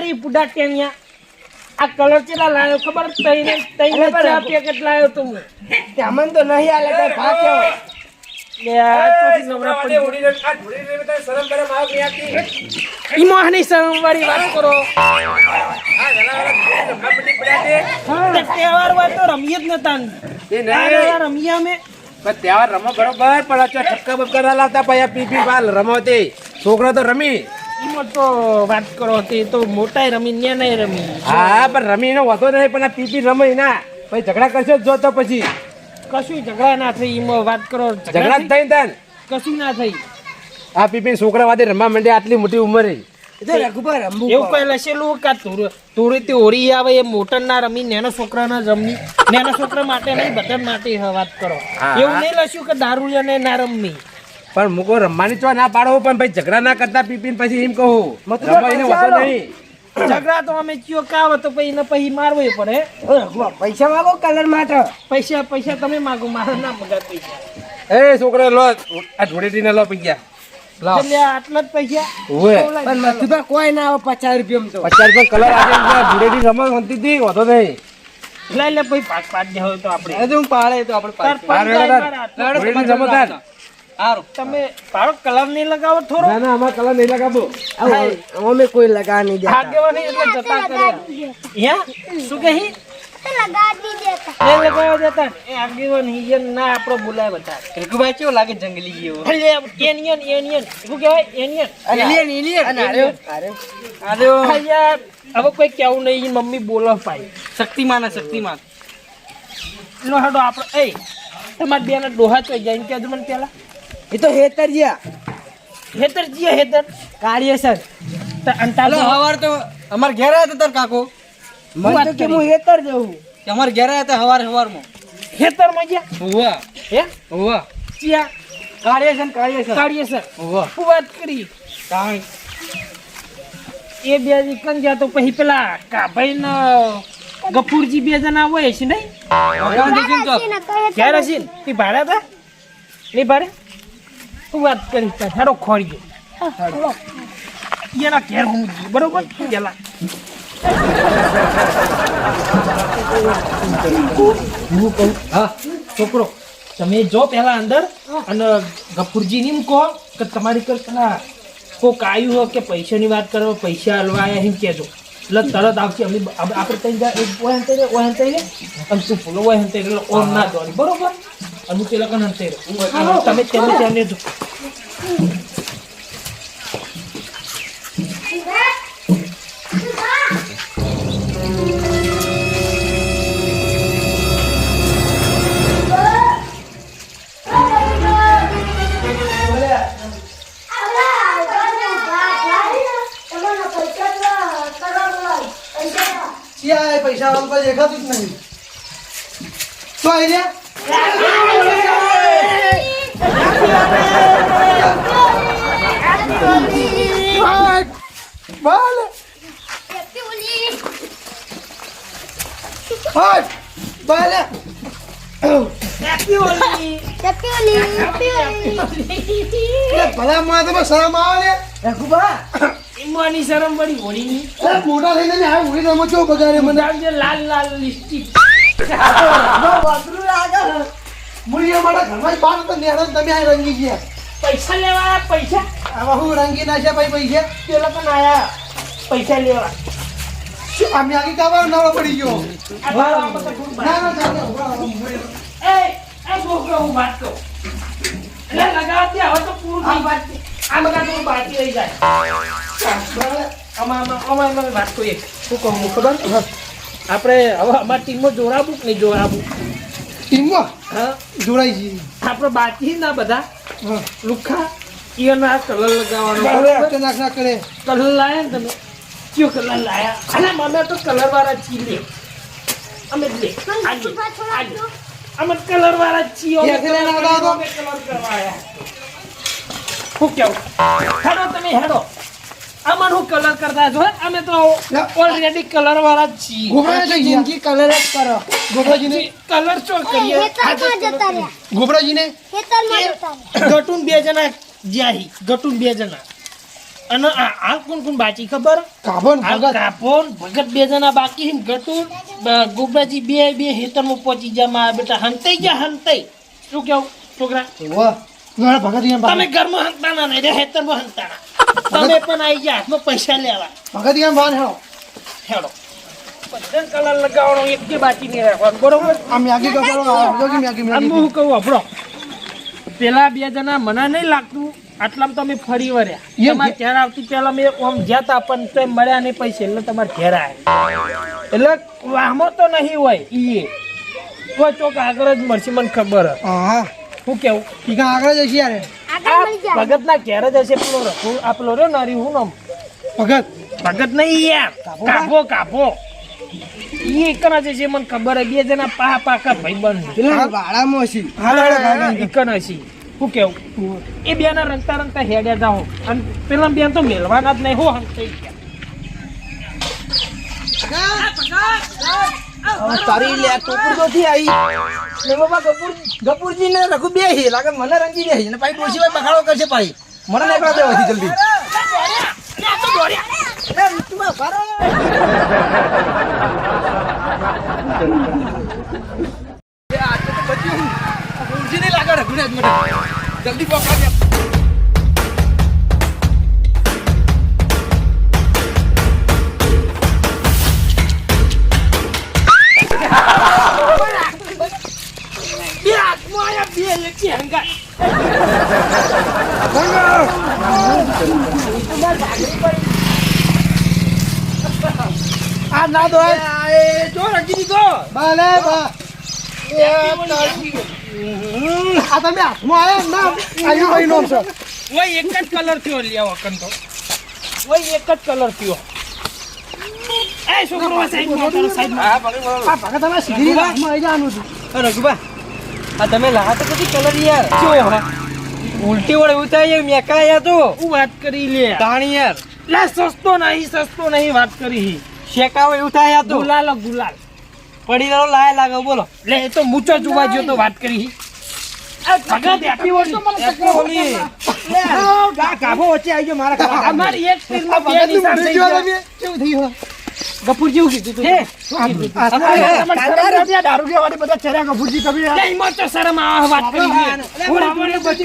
ચો બગાડી ટેણિયા આ કલર કેટલા લાવ્યો ખબર? તઈને તઈને ચા પેકેટ લાયો તું અમને તો નહીં આલે કઈ કરો તહેવાર હોય તો રમીએ જ નતા એ નહીં. આ દાડા અમે? પણ તહેવાર રમો બરોબર પણ ઠપકા બપકા ના લાવતા પી પી બાલ રમો તે. છોકરો તો રમી. ઈમો તો વાત કરો તે તો મોટાય રમી ને નહીં રમી. હા પણ રમી નો વાંધો નહીં પણ આ પીપી રમે ના. પછી ઝઘડા કરશો જ તો પછી. કશું ઝઘડા ના થઈ એમાં વાત કરો. ઝઘડા થઈ? તન. કશું ના થઈ. આ પી પી છોકરા વાદે રમવા માંડે આટલી મોટી ઉંમરે. તો રમવું એવું કઈ લશેલું કા તુર તુરીથી ઓરી આવે એ મોટર ના રમી નેના છોકરા ના રમી. નેના છોકરા માટે નહીં બધા માટે હ વાત કરો. એવું નહીં લસ્યું કે દારૂ ને ના રમી પણ મૂકો રમવાની ચો ના પાડો પણ ભાઈ ઝઘડા ના કરતા પી પી પછી એમ કહું. વાંધો નહીં. ઝઘડા તો અમે ચિયો કાવ તો પછી એને પછી મારવો પડે. પૈસા માગો કલર માટે પૈસા પૈસા તમે માગો મારા ના મગા પૈસા. એ છોકરા લો આ ઢોળેટી ને લો પૈસા. એટલે આટલા જ પૈસા? પણ મથુભા કોઈ ના આવે પચાસ રૂપિયા તો. પચાસ રૂપિયા કલર ધૂળેટી શાંતિ થી વાંધો નહીં. લઈ લે પછી પાંચ પાંચ તો આપણે. પાડે તો આપણે તાર. હારું. તમે પાડો કલર નહીં લગાવો થોડો? ના ના અમારે કલર નહીં લગાવો. અમે કોઈ લગા નહીં દેતા. આગેવાની એટલે જતા કર્યા. યા? શું કહી મમ્મી બોલો પાઈ શક્તિમાન હે, શક્તિમાન. લો હાડો આપણે એ તમારા બેના ડોહા તો જઈને કહેજો મને પેલા એ તો હેતરજીયા હેતર જીએ હેતર? કાર્ય સર તો અંતાલો હવાર તો અમાર ઘેર આવ્યા હતા તાર કાકો. મને તો કે હું હેતર જઉં કે અમાર ઘેર આવ્યા હતા હવાર હવારમાં. હેતરમાં ગયા હોવા. હે? હોવા. ચિયા કાર્ય સર કાર્ય સર કાઢીએ સર હોવા. શું વાત કરી? કાંઈ એ બે જી કન ગયા તો પછી પેલા કાભાઈ ને ગફુરજી બે જણા હોય છે નહીં? ને કહે ક્યારે તે ભાડ્યા હતા? નહીં ભાડે? વાત કરી હેડો ખોરી એના ઘેર હું બરોબર? પેલા હું કહું હા છોકરો, તમે જો પહેલા અંદર અને ગફુરજી ની કહો કે તમારી કરતા કોક આવ્યું હોય કે પૈસાની વાત કરો, પૈસા હલવા આવ્યા એમ કહેજો. એટલે તરત આવશે, અમે આપણે ત્યાં હંતે રે ઓય હંતે અને શું ફૂલો રે એટલે ઓમ ના દોરી બરોબર? અને હું પેલા કન હંતે રે તમે તેમને ત્યાં જો ક્યાં એ પૈસા વાળા કોઈ દેખાતું જ નહીં શું આવી રહ્યા બાલે હાય બાલે ભલા માં તમે શરમ આવે ને રઘુભા ઈમાની શરમ પડી હોળીની Vale. મોટા થઈને મેં આ ઉડી રમો છો બગાડે મને લાલ લાલ લિપસ્ટિક વાતરું લાગે મુળીએ મારા ઘરમાં જ બાર તો નેહરો તમે આ રંગી ગયા પૈસા લેવા પૈસા? આવા હું રંગી નાખ્યા ભાઈ પૈસા? પેલો પણ આયા પૈસા લેવા. અમે આગી કાવા નવરો પડી ગયો? ના ના. એ એ છોકરો હું વાત કહું? એટલે લગાવતી હવે તો પૂરું થઈ વાત આ બધા તો બાકી રહી જાય. અમારમાં આમાં આમાં આમાં આમાં વાત કહું શું કહું ખબર? આપણે હવે અમારી ટીમમાં જોડાવું કે નહીં જોડાવું? ટીમમાં? હા. જોડાઈ જઈએ. આપણે બાકી ના બધા. લુખા? ઈયોના કલર લગાવવાનો. બરાબર? આપણે નાખ નાખ કરે. કલર લાયા ને તમે? કયો કલર લાયા? અને મને તો કલર વાળા ચીલે અમે જ લે. આજે આજે અમે કલર વાળા ચીઓ અમે કલર કરવા આયા હું કેવું? હેડો તમે હેડો. અમાર હું કલર કરતા છો અમે તો ઓલરેડી કલર વાળા છીએ. ગોબરાજી જિંદગી કલર જ કરો. ગોબરાજીને કલર ચો કરીએ? ગોબરાજીને ગટુન બે જણા જ્યાહી ગટુન બે જણા. અને આ કોણ કોણ બાકી ખબર? કાબો ને હાલ ભગત. કાપોન ભગત બે જણા બાકી હિમ ગટુન ગોબરાજી બે બે હેતરમાં પહોંચી જા મારા બેટા હંતાઈ જા હંતાઈ. શું કેવું? છોકરા? વાહ ભગત તમે ઘરમાં હંતાના નહીં રે હેતરમાં હંતાના. તમે પણ આવી ગયા. હાથમાં પૈસા લેવા. ભગત અહીંયા ભાન હેડો. હેડો. કલર લગાવવાનો એક કે બાકી નહીં રાખવાનું બરોબર? આ મેગી કપડો આ જોગી મેગી આમ હું કહું આપણો પેલા બે જણા મને નહીં લાગતું આટલામાં તમે ફરી એમ તમારે ઘેર આવતી પહેલા મેં આમ જ્યાં તા પણ તો મળ્યા નહીં પૈસા એટલે તમારે ઘેર આવ્યા એટલે વાહમાં તો નહીં હોય ઈએ કોઈ ચોક આગળ જ મળશે મને ખબર હે. હા. કેવું? આગળ જશે યાર? ભગત ના ઘેર જ હશે પેલો આ પેલો રહ્યો નારી હું નામ. ભગત? ભગત નહીં યાર. કાપો કાપો ઈ એકન જ મને ખબર હે બે જણા પા પાકા ભાઈબંધ. છે. પેલા વાળામાં હશે. હા, એકન હશે. શું કેવું? એ બે ના રંગતા રંગતા હેડ્યા જાઓ અને પેલા બેન તો મેળવાના જ નહીં હો હંતાઈ ગયા. તારી લે ટોપર તો આવી? ને બાબા ગપુરજી ને રઘુ બે હી લાગે મને રંગી દે અને પાઈ ડોશી ભાઈ બખાડો કરશે પાઈ મને નહીં પડા દેવાથી જલ્દી. એ ઋતુમાં એકી હંગાત. આ ના દો એ જો રંગી દીધો ભલે આ તમે હાથમાં આયા ના આયુ ભાઈ નો છે ઓય એક જ કલર થયો લેવો કંતો ઓય એક જ કલર થયો એ છોકરો સાઈડમાં તારો સાઈડમાં હા પકડી પકડ. આ ભગત તમે સીધી હાથમાં આવી જવાનું અ રઘુબા આ તમે લાહા તો પછી કલર યાર. કેવો હે ઉલટી વળે ઉતારી મેકા યાર તો. હું વાત કરી લે. તાણી યાર. લે સસ્તો નહીં સસ્તો નહીં વાત કરી. શેકાવો એવું થાય યાર તો. ગુલાલ ગુલાલ. પડી રહ્યો લાય લાગે બોલો લે એ તો મૂચો જોવા ગયો તો વાત કરી. ભગત હેપી હોળી ગા ગાભો વચ્ચે આવી ગયો મારા ગફુર જેવું કીધું તું હે? દારૂ પીવાવાળી બધા ચર્યા તમે. એમાં તો શરમ વાત કરી હું.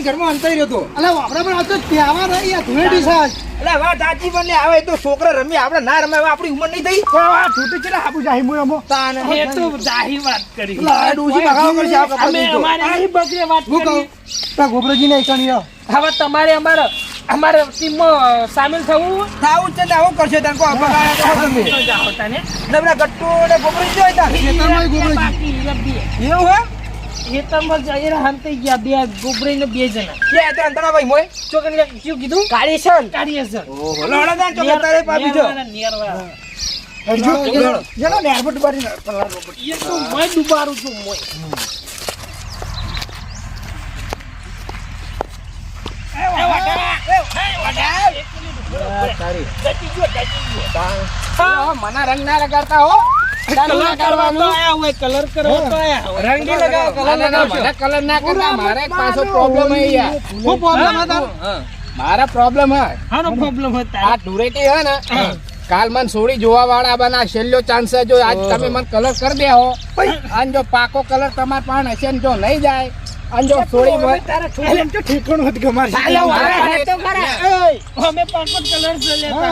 ઘરમાં રહ્યો અલા પણ ધૂળેટી વાત આવે તો છોકરા રમી આપણે ના રમે આપણી ઉંમર નહીં થઈ. પણ આ છૂટી ચલા હાબુ જાહી મુય અમો એ તો જાહી વાત કરી. આ ડોશી કરશે આ કપડાં અમે દીધો. બગડે વાત કરી તા ગોબરાજી ને એકણી હવે તમારે અમારે અમારે ટીમમાં સામેલ થવું થવું છે ને આવું કરશે તને કો તમે. તો તને. ને પેલા ગટ્ટુ ને ગોબરી જોઈ તા ખેતરમાં બે એવું હે? ખેતરમાં રહ્યા હંતે ગયા બે ગોબરી ને બે જણા. કે આ તને ભાઈ મોય? છોકરીને શું કીધું? કાળી સર ઓહો લડા દાન ચોકન તારે પાપી જો લડો. જલો ને એરપોર્ટ બારી એ તો મોય દુબારું છું મોય. મના રંગ ના લગાડતા હો કલર કરવા તો આયા હોય કલર કરવા તો આયા રંગી લગાવો કલર કલર ના કરતા મારે એક પાછો પ્રોબ્લેમ હે યાર હું પ્રોબ્લેમ હતો મારા પ્રોબ્લેમ હે હાનો પ્રોબ્લેમ આ હતા હે ને કાલ મને સોડી જોવા વાળા બના છેલ્લો ચાન્સ જો આજ તમે મને કલર કરી દે હો. અને જો પાકો કલર તમારે પાસે હશે ને જો નહીં જાય અને જો સોડી હોય તારા છોકરા એમ તો ઠીકણું હતું ગમાર અમે પાકો કલર છે લેતા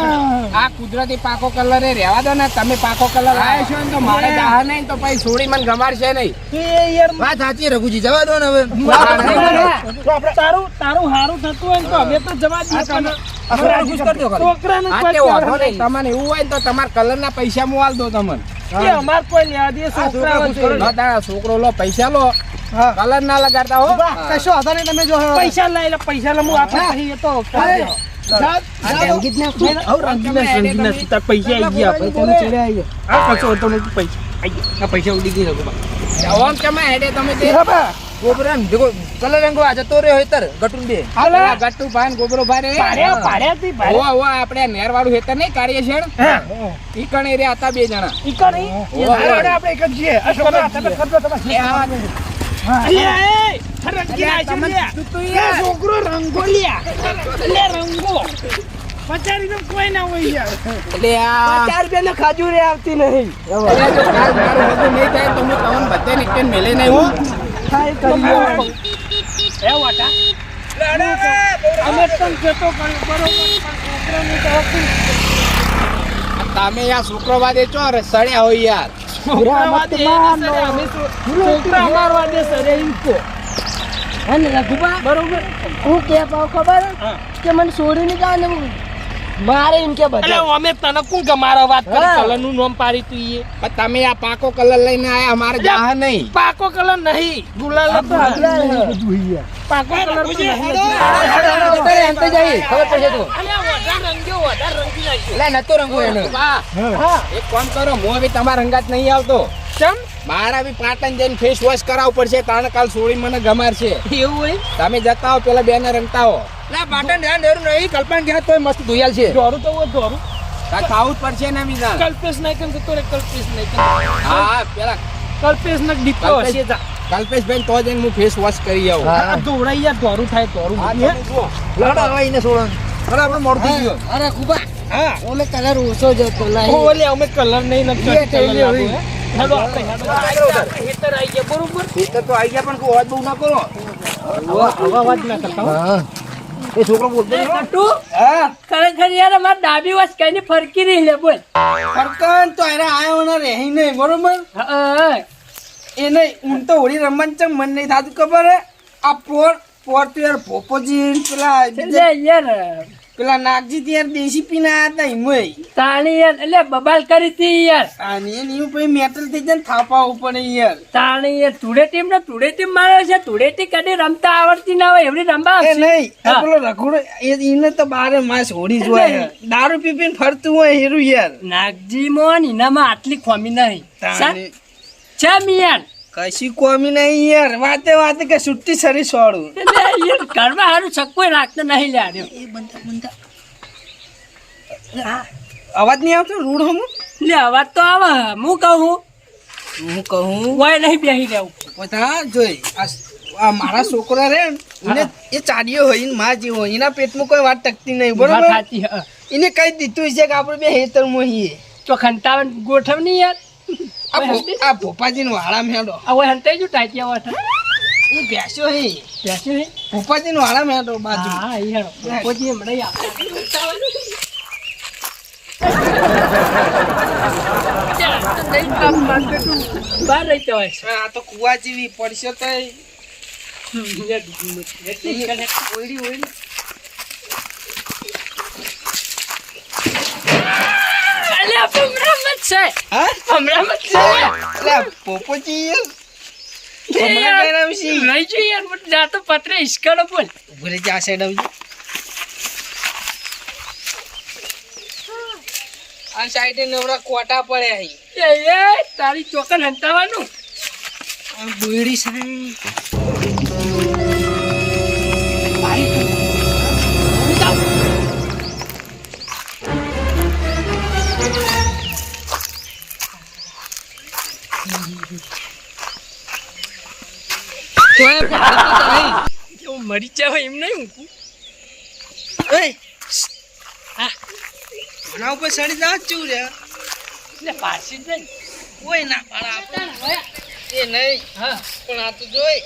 આ કુદરતી પાકો કલર એ રહેવા દો ને તમે પાકો કલર લાવ્યા છો ને તો મારે દાહ નહીં તો પછી સોડી મને ગમાડશે નહીં. એ યાર. વાત સાચી રઘુજી જવા દો ને હવે. તારું તારું હારું થતું હોય તો હવે તો જવા કરી છોકરાને તે તમને એવું હોય તો તમારા કલર ના પૈસા મોવાલ દો તમને. અમાર કોઈ લેવા દે છોકરા છોકરા લો તારા છોકરો લો પૈસા લો. કલર ના લગાડતા હો. કશો હતા નહીં તમે જો પૈસા લઈ લે પૈસા લે હું આપણે તો પૈસા આવી ગયા પૈસા ચડે આવી ગયા? આ કશો હતો નહીં પૈસા ગયા. પૈસા ઉડી ગઈ રઘુબા તમે હેડે તમે તે ગોબરા દેખો કલર રંગો આ જતો રહ્યો હેતર ગટું બે પેલા ગટ્ટુ ભાઈ ગોબરો ભાઈ રે પાડે પાડ્યા તી ઓવા પાડ્યા ઓવા આપણે નેર વાળું હેતર નહીં કાર્ય છે હા. ઈ કણે રે આતા બે જણા. ઈ કો ઈ. આપણે એક જ છીએ. છોકરા તમે કરજો તમે. છોકરો રંગો લ્યા. રંગો. પચાસ રૂપિયા કોઈ ના હોય યાર. એટલે આ ચાર રૂપિયા ખાજુરી આવતી નહીં. અલ્યા, જો કાલ મારું બધું નહીં થાય તો હું તમને બધે નીકળીને મેલે નહીં હું અમે કર્યો, બરોબર, તો તમે યાર શુક્રવારે ચો રે સડ્યા હોય યાર. છોકરા અમારવા સરે અને રઘુબા? બરોબર. હું કે પાવ ખબર કે મને છોડી ની જાવ ને મારે એમ કે એટલે બધા અમે તને કોણ મારા વાત કરી? કલર કલરનું નામ પાડી તું એ પણ તમે આ પાકો કલર લઈને આયા અમારે જાહ નહીં. પાકો કલર નહીં. ગુલાલ હતો. પાકો કલર તો નહીં. અત્યારે એમ તો જઈ ખબર પડશે તો. અલ્યા, વધારે રંગ્યો, વધારે રંગી નાખ્યો. એટલે નતો રંગો એનો. હા. એક કામ કરો હું હવે તમારા રંગાત નહીં આવતો. ચમ? મારા બી પાટણ જઈને ફેસ વોશ કરાવવું પડશે. કારણ કાલ સોળી મને ગમારશે એવું હોય? તમે જતા હો પેલા બેને રંગતા હો ના પાટણ ધ્યાન દેરું નહીં કલ્પના ગયા તોય મસ્ત ધોયાલ છે. દોરું તો હોય, દોરું. ખાવું પડશે ને બીજા કલ્પેશ જતો રે, કલ્પેશ નાઈ હા હા પેલા કલ્પેશ ને દીપકો હશે જા. કલ્પેશભાઈ તો જઈને હું ફેસ વોશ કરી આવું. હા દોરાઈ યાર, ધોરું થાય, ધોરું. લડો હવે એને છોડો અરે આપણે મોડું થઈ ગયું. અરે કુબા હા. ઓલે કલર ઓછો જતો લાઈ ઓલે અમે કલર નહીં નથી એ હેડો આપણે, હેડો. આપણે હેતર આઈ ગયા, બરોબર? ખેતર તો આવી ગયા પણ કોઈ અવાજ બહુ ના કરો આવા અવાજ ના કરતા હો. એ છોકરો બોલતો નહીં. હા. ખરેખર યાર અમાર ડાબી વાસ કઈને ફરકી રહી લે બોલ ફરકન તો અરે આયો ને રહી નહીં બરોબર હા, એને ઊંઘ તો હોળી રમવાનું ચમ મન નહીં થાતું ખબર આ પોર પોર તો યાર પોપોજી પેલા યાર પેલા નાગજી યાર દેશી પીને આયા હતા હિમોય તાણી યાર એટલે બબાલ કરી હતી યાર. આની એને પછી મેટલ થઈ જાય થાપા ઉપર યાર. તાણી યાર તુડે ટીમ ને તુડે ટીમ મારે છે. તુડે ટી કદી રમતા આવડતી ના હોય એવડી રમવા એ નહીં હા. પેલો રઘુડો એ એને તો બારે માસ હોડી જોય હે. દારૂ પી પીને ફરતું હોય હેરું યાર. નાગજી મોન એનામાં આટલી ખોમી નહીં. તાણી. છે મિયાન. કશી કોમી નહીં યાર. વાતે વાતે કે સુટ્ટી સરી સોડું. ઘરમાં હારું છક્કો રાખતો નહીં લે આર્યો. અવાજ નહીં આવતો? રૂડ હમ? લે અવાજ તો આવે. હું કહું હું? કહું વાય નહીં રહેવું બધા જોઈ આ મારા છોકરા રે એને એ ચાડીઓ હોય ને માં જેવો હોય એના પેટમાં કોઈ વાત ટકતી નહીં બરોબર? એને કઈ દીધું છે કે આપણે બે હેતર મોહીએ તો ખંતાવન ગોઠવ નહીં યાર. આ ભોપાજી નું વાળા મેડો આ ઓય જો ટાઈટિયા વાઠા એ બેસ્યો હે. બેસ્યું ભોપાજી નું વાળા મેડો બાજુ. હા હેડો. ભોપાજી હમણાં ઈ આવતા. બહાર રહી જવાય આ તો કુવા જેવી પડશે તો. અલ્યા, ભમરામાં જ છે. હા ભમરામાં જ છે. આ પોપોજી યાર, કઈ નામ છે? રહી જોઈએ યાર, મને જા તો પતરે હિસકાડો બોલ. રહેજે, આ સાઈડ આવજે આ સાઈડે નવરા કોટા પડ્યા અહીં એ, તારી ચોકન હંતાવાનું આ દોયડી મરી જાવ એમ નહીં મૂકું. હા. ઉપર સડી જા ચૂ રે એટલે પાછી જ નહીં. કોઈ ના પાડા. એ નહીં. હા. પણ આ તો જોઈ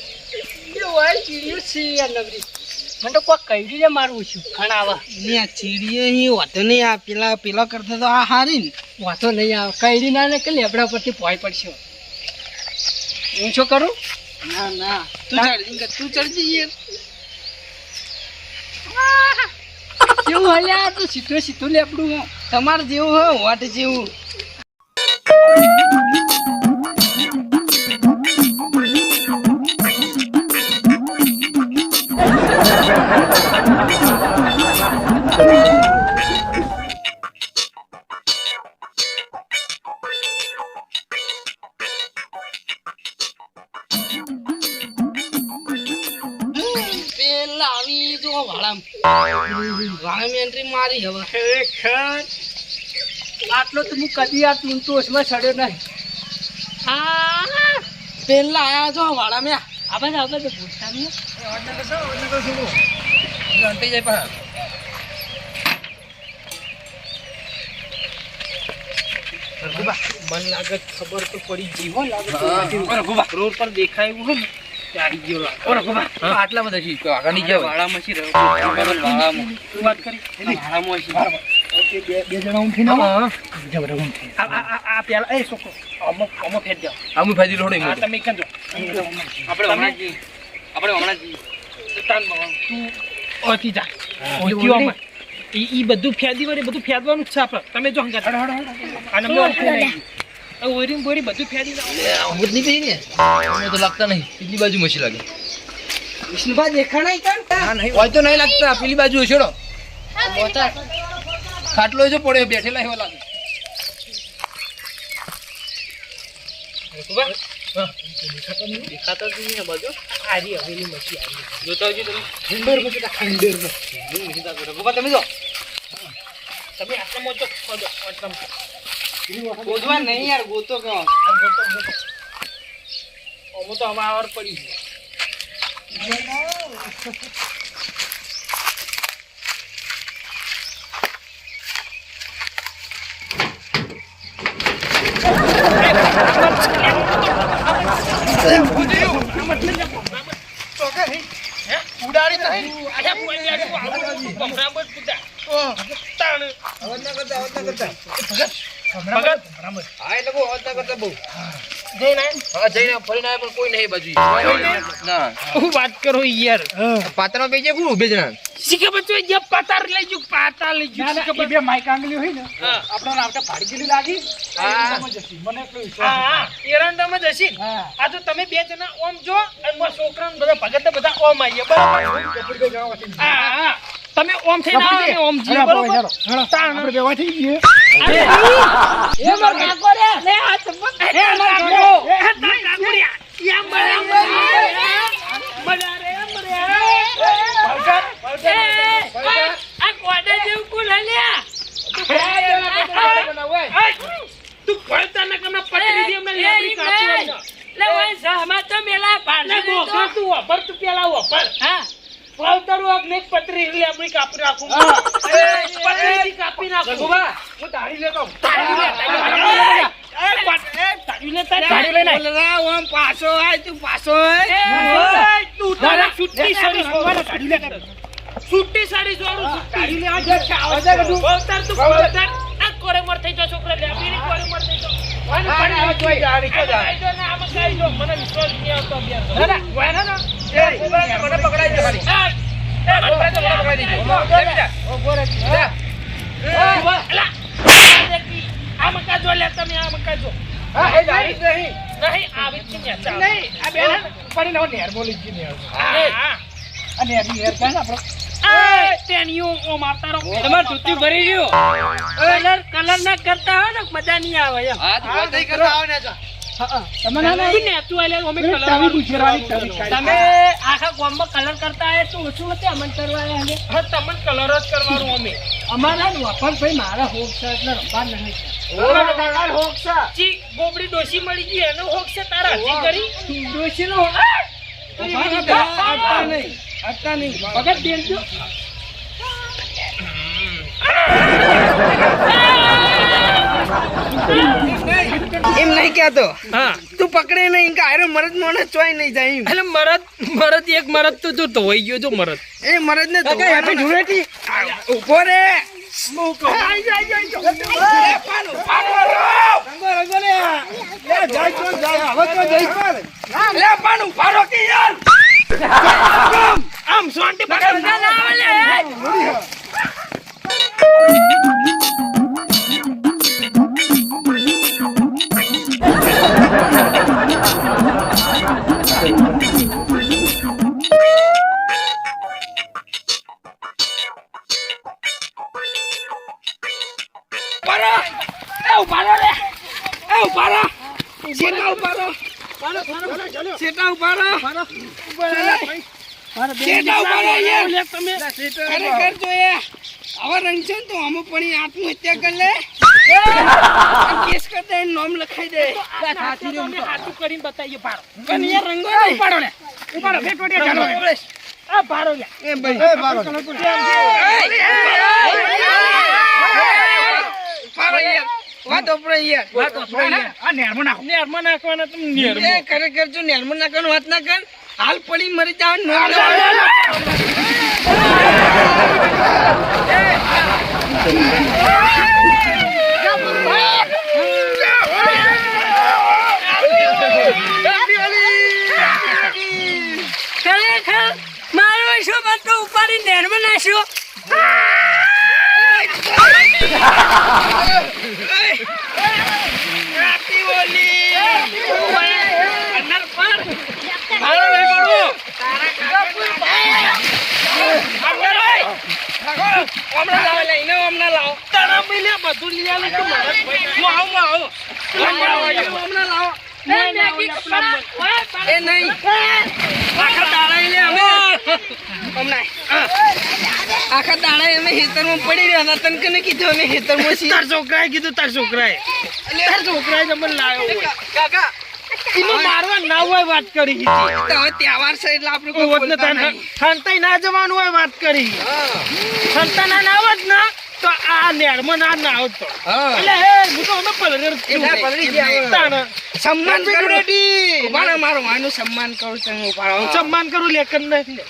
એ હોય ચીડિયું છે નબરી નગરી. મને તો કોઈ કહી દીધે મારું છું. ખણાવા ને આ ચીડીએ અહીં વાતો નહીં. આ પેલા પેલા કરતા તો આ હારી ને. વાંધો નહીં. આવે કઈડી ના ને કે લેબડા પરથી પોઈ પડશે. હું શું કરું? ના ના. તું ચડજી તું ચડજી યાર કેવું હલ્યા? તો સીધું સીધું લેબડું તમારે જેવું હોય વાટ જેવું. એન્ટ્રી હવે. ખરેખર આટલો તો હું કદી આ તીન તોસમાં ચડ્યો નહીં. પેલા આયા છો વાળા મેં આપણે આપણે તો પૂછતા નહીં. અંતે જાય પણ મન લાગે ખબર તો પડી ગઈ હો લાગે રોડ પર દેખાયું હોય અમુક અમુક ફેર તમે કેમ જો આપણે આપણે હમણાં જ તાનમાં તું ઓથી જા ઓથી આમાં. ઈ બધું ફેદી વળી બધું ફેદવાનું છે આપણે તમે જો હંગાત અને મેં ઓળખી નહીં ને બોયરી બધું ફેરી નાખો. અમૃત નીકળી ને. મને તો લાગતા નહીં. પેલી બાજુ મસી લાગે. વિષ્ણુભા દેખાણાય કાં હા નહીં હોય તો નહીં લાગતા. પેલી બાજુ છોડો ખાટલો જો પડ્યો બેઠેલા એવો લાગે. દેખાતા જ નહીં બાજુ હવેલી જોતા તમે. જો. જો ખોદો, આટલામાં. ગોતવા નહીં યાર ગોતો ગોતો. આમાં તો હવે આવર પડી છે ઉડાડી નહીં. અરે કોઈ તું આવું બમરાબર કૂદા. તાણ. અવાજ ના કરતા અવાજ ના કરતા ભગત, બરાબર. હા એટલે બહુ અવાજ ના કરતા બહુ. જઈને આય. હા જઈને ફરીને આવ્યા પણ કોઈ નહીં બાજુ. ના. હું વાત કરો યાર? પાત્રમાં બેજે કોણ ઉભે જણા. શીખે બચ્ચો જે પાતાર લઈ જુ પાતા લઈ જુ શીખે બે માઈક આંગળી હોય ને હા. આપણને આવતા ગયેલી લાગી મને હા હા. એરંડામાં જ હશી ને. હા. આ તો તમે બે જણા ઓમ જો અને છોકરા બધા ભગત બધા ઓમ આવીએ. બરાબર? કપૂરભાઈ જવા વાળી. હા હા. તમે ઓમ થઈને આવો ઓમ જી બરોબર. તાણ. આપણે બેવા થઈ ગઈએ અરે, એ માર કાકો રે. લે આ તો એ માર કાકો. એ તાર કાકુડિયા. યા મળ્યા, મળ્યા. મળ્યા રે, ભલકર આ કોડા જેવું કુલ હલ્યા. તું પડતા ના કરના પટરી દે અમને લેબડી કાપી પાડ ને બોકા તું વાપર તું પેલા વાપર. વાવતરું આગ ને પતરી કાપી નાખું. એ, કાપી નાખું. હું તાળી લેતો તાળી લે, તાળી લે. તાળી. પાછો આય તું પાછો આય તું તારા. આ છોકરા જા, જા. લે જ હવે નેર બોલી નેર. નેર કાં ઓ મારતા રહો. તમારે ભરી ગયો કલર કલર ના કરતા હોય ને મજા નહીં આવે એમ. હા, તું વાત નહીં કરવા ને જા. હા, હા. તમે ના ના તું નેતું આલે, અમે પેલી કલર તાવી વાળું પૂછેવાની, તાવી કરવાનું. આખા ગામમાં કલર કરતા હોય તો ઓછું નથી અમન કરવા તમને કલર જ કરવાનું અમે. અમારા મારા હોક છે એટલે નહીં ગોબડી મળી ગઈ એનો હોક છે તારા. હજી કરી? ડોશીનો નો નહીં. નહીં એમ નહીં કહેતો. હા. તું પકડે નહીં કે આયરો મરદ મોને ચોય નહીં જાય. એટલે મરદ મરદ એક મરદ તો જો ધોઈ ગયો તો મરદ. એ મરદ ને ધોવાનો નથી. ઊભો રે. તો તો પાલો, પાલો કે યાર. આમ સોંટી પકડ ના આવે લે પારો. એ ઊભા રહો લે. એ ઊભા શેઠા ઊભા રહો. શેઠા ઊભા રહો. યાર. ખરેખર જો એ આવા રંગ છે ને તો અમુક પણ આત્મહત્યા કરી લે કેસ કરતા એનું નામ લખાઈ દે તમે હાથું કરીને બતાવીએ પાડો પણ યાર રંગો ઉપાડો લે ઉપાડો બે ટોટિયા ચાલો આ પાડો લે એ ભાઈ એ બાબા પાડો યાર વાત ઓપડે યાર વાત યાર. આ નેરમાં નાખો. નેરમાં નાખવાના તમે નેરમાં. એ ખરેખર જો નેરમન ના કરવાનું વાત ના કર. હાલ પડી મરી જાવ નો ખરેખર મારો શું બધો ઉપાડી નેરમાં નાખ્યો Happy Holi! હમણાં લાવે લઈને હમણાં લાવો તારા ભાઈ લે બધું લઈ આલે તો હું આવું આવું. હમણાં લાવો એ નહીં. આખા દાડા એને અમે. હમણાં. આખા દાડા અમે હેતરમાં પડી રહ્યા હતા. તને કને કીધું અમે હેતરમાં છીએ? તાર છોકરાએ કીધું તાર છોકરાએ. તાર છોકરાએ જ અમને લાવ્યો કાકા મારવા ના હોય વાત કરી હવે તહેવાર છે એટલે આપણે કોઈ ના જવાનું હોય વાત કરી. સંતાના ના આવત ના. તો આ નેરમાં ના ના આવતો એટલે હે હું તો અમે પલરેર એટલે પલરી ગયા. સન્માન કરું. ઊભા રહો, મારો માનું સન્માન કરું તમે સન્માન કરું લેકન નથી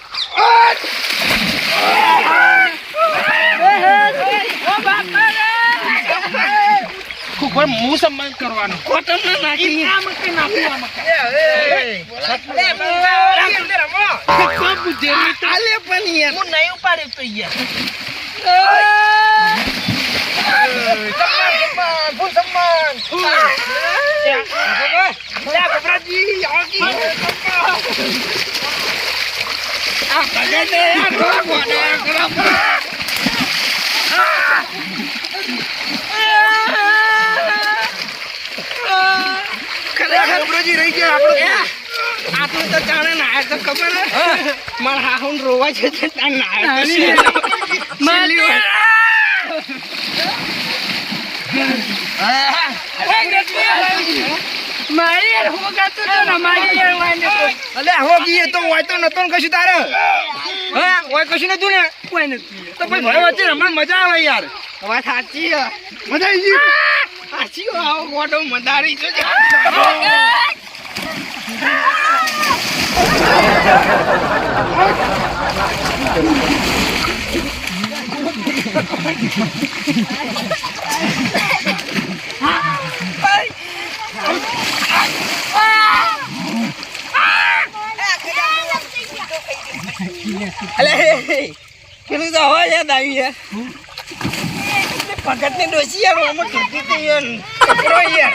ઉપર હું સન્માન કરવાનું. કોટમ ના નાખી આ મકે નાખું આ મકે ખૂબ બુદ્ધિ પણ યાર. હું નહીં ઉપાડે તો યાર. ખરેખર રહી ગયા આપણે તો તો ખબર મારા હાહુન રોવા છે નાયા. મારી યાર હું ગાતો તો ને મારી યાર વાંધો અલે હો ગઈ એ તો હોય તો નતો કશું તારે હા હોય કશું નતું ને કોઈ નથી તો ભાઈ ભાઈ વચ્ચે રમણ મજા આવે યાર વાત સાચી. મજા આવી ગઈ સાચી આવો ગોડો મદારી છે અલે પેલું તો હવા યાદ આવી યાર ભગતની ડોસી યાર ઓમાં ઠીકી થઈ યાર. કપડો યાર.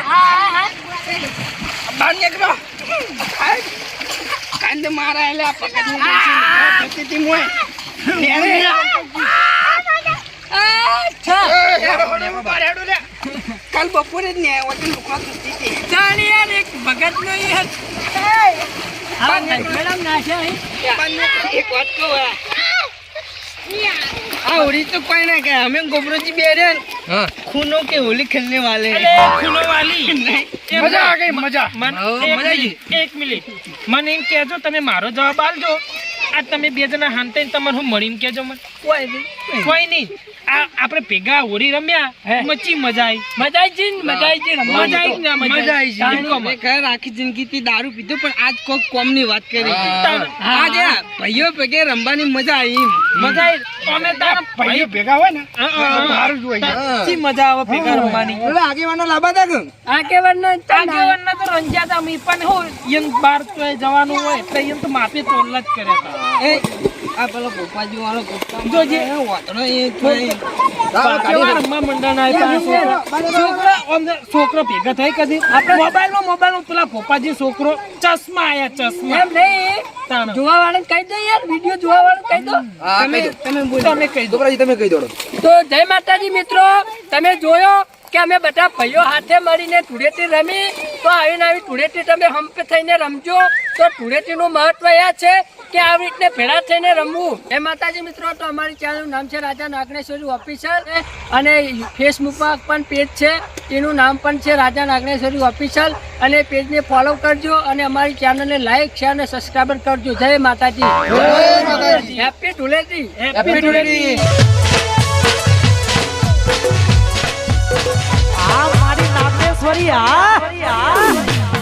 બાર નીકળો. કાંદ મારા એટલે આ ભગતની ડોસી. હતી મોય. કાલ બપોરે જ ને એક ભગત નો યાર. મેડમ આ. હોળી તો કોઈ ના કહે અમે ગોબરોજી બે રહ્યા ખૂનો કે હોલી ખેલને વાલે ખૂનો વાલી મજા આ ગઈ મજા મજા એક મિનિટ મને એમ કહેજો, તમે મારો જવાબ આલજો આ તમે બે જણા હાંતે તમારે હું મળીને કેજો મને. કોઈ નહીં. કોઈ નહીં. આ આપણે ભેગા હોળી રમ્યા. મચી મજા આવી મજા આવી મજા આવી મજા આવી ને મજા. આવી મેં. ખરેખર આખી જિંદગી થી દારૂ પીધું પણ આજ કોક કોમની વાત કરી. આજે ભાઈઓ ભેગે રમવાની મજા આવી મજા આવી અમે તારા ભાઈઓ ભેગા હોય ને. સારું જ હોય. શી મજા આવે ભેગા રમવાની? હવે આગેવાનો લાંબા તા કે આગેવાનનો આગેવાનના તો રંજ્યા તા મી પણ હું યન બાર તો જવાનું હોય એટલે યન તો માપે તોલ જ કરે હતા એ આ પેલો ગોપાજી વાળો ગોપા જોજે. વાતડો એ થોડી કેવા રમવા મંડળના આપ્યા છોકરા છોકરા અંદર છોકરો ભેગા થાય કદી? આપણે મોબાઈલમાં મોબાઈલમાં પેલા ભોપાજી છોકરો ચશ્મા આયા ચશ્મા. એમ નહીં. જોવા વાળાને કહી દો યાર વીડિયો જોવા વાળા કહી દો. તમે તમે બોલો તમે કહી દો. તમે કહી દો તો જય માતાજી મિત્રો તમે જોયો કે અમે બધા ભાઈઓ હાથે મળીને ધૂળેટી રમી? તો આવીને આવી ધૂળેટી તમે હંપ થઈને રમજો. તો ધૂળેટીનું મહત્વ એ છે કે આવી રીતે ભેળા થઈને રમવું. એ માતાજી મિત્રો તો અમારી ચેનલનું નામ છે રાજા નાગણેશ્વરી ઓફિસર અને ફેસબુકમાં પણ પેજ છે. તેનું નામ પણ છે રાજા નાગણેશ્વરી ઓફિસર અને પેજને ફોલો કરજો અને અમારી ચેનલને લાઈક શેર અને સબસ્ક્રાઈબર કરજો. જય માતાજી. હેપી ધૂળેટી હેપી ધૂળેટી આ મારી નાગેશ્વરી આ